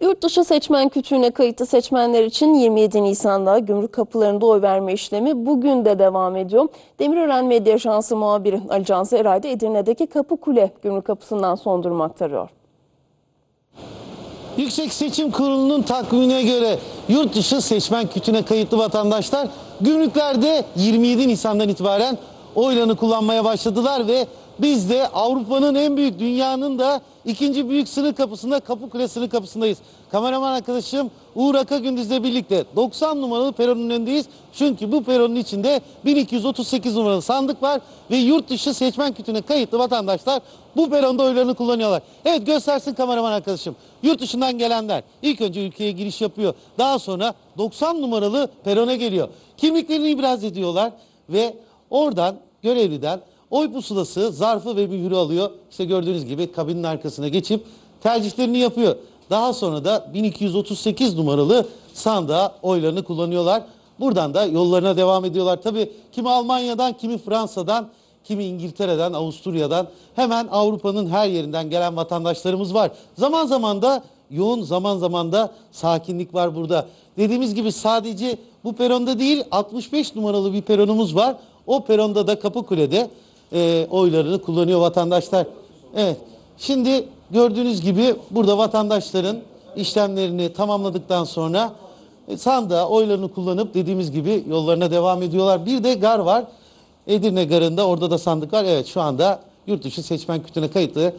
Yurt dışı seçmen kütüğüne kayıtlı seçmenler için 27 Nisan'da gümrük kapılarında oy verme işlemi bugün de devam ediyor. Demirören Medya Ajansı muhabiri Ali Cansı Eray da Edirne'deki Kapıkule gümrük kapısından son durumu aktarıyor. Yüksek Seçim Kurulu'nun takvimine göre yurt dışı seçmen kütüğüne kayıtlı vatandaşlar gümrüklerde 27 Nisan'dan itibaren oylarını kullanmaya başladılar ve biz de Avrupa'nın en büyük dünyanın da ikinci büyük sınır kapısında Kapıkule sınır kapısındayız. Kameraman arkadaşım Uğur Akagündüz'le birlikte 90 numaralı peronun önündeyiz. Çünkü bu peronun içinde 1238 numaralı sandık var ve yurt dışı seçmen kütüğüne kayıtlı vatandaşlar bu peronda oylarını kullanıyorlar. Evet göstersin kameraman arkadaşım. Yurt dışından gelenler ilk önce ülkeye giriş yapıyor. Daha sonra 90 numaralı perona geliyor. Kimliklerini ibraz ediyorlar ve oradan görevliden oy pusulası, zarfı ve mühürü alıyor. İşte gördüğünüz gibi kabinin arkasına geçip tercihlerini yapıyor. Daha sonra da 1238 numaralı sandığa oylarını kullanıyorlar. Buradan da yollarına devam ediyorlar. Tabii kimi Almanya'dan, kimi Fransa'dan, kimi İngiltere'den, Avusturya'dan hemen Avrupa'nın her yerinden gelen vatandaşlarımız var. Zaman zaman da yoğun, zaman zaman da sakinlik var burada. Dediğimiz gibi sadece bu peronda değil 65 numaralı bir peronumuz var. O peronda da Kapıkule'de e, oylarını kullanıyor vatandaşlar. Evet. Şimdi gördüğünüz gibi burada vatandaşların işlemlerini tamamladıktan sonra e, sandığa oylarını kullanıp dediğimiz gibi yollarına devam ediyorlar. Bir de gar var. Edirne Garı'nda orada da sandık var. Evet şu anda yurt dışı seçmen kütüğüne kayıtlı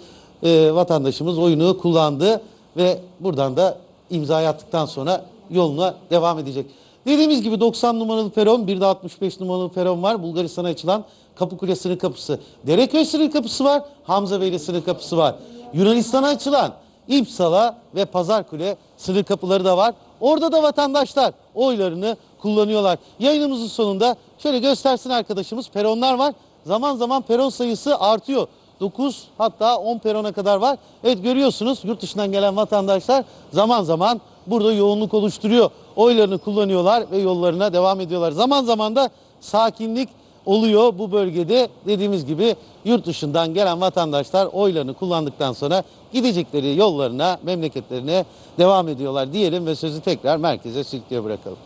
e, vatandaşımız oyunu kullandı ve buradan da imza attıktan sonra yoluna devam edecek. Dediğimiz gibi 90 numaralı peron, bir de 65 numaralı peron var. Bulgaristan'a açılan Kapıkule sınır kapısı. Dereköy sınır kapısı var. Hamzabeyli sınır kapısı var. Yunanistan'a açılan İpsala ve Pazarkule sınır kapıları da var. Orada da vatandaşlar oylarını kullanıyorlar. Yayınımızın sonunda şöyle göstersin arkadaşımız peronlar var. Zaman zaman peron sayısı artıyor. 9 hatta 10 perona kadar var. Evet görüyorsunuz yurt dışından gelen vatandaşlar zaman zaman burada yoğunluk oluşturuyor. Oylarını kullanıyorlar ve yollarına devam ediyorlar. Zaman zaman da sakinlik oluyor bu bölgede. Dediğimiz gibi yurt dışından gelen vatandaşlar oylarını kullandıktan sonra gidecekleri yollarına, memleketlerine devam ediyorlar diyelim ve sözü tekrar merkeze sürüklüyor bırakalım.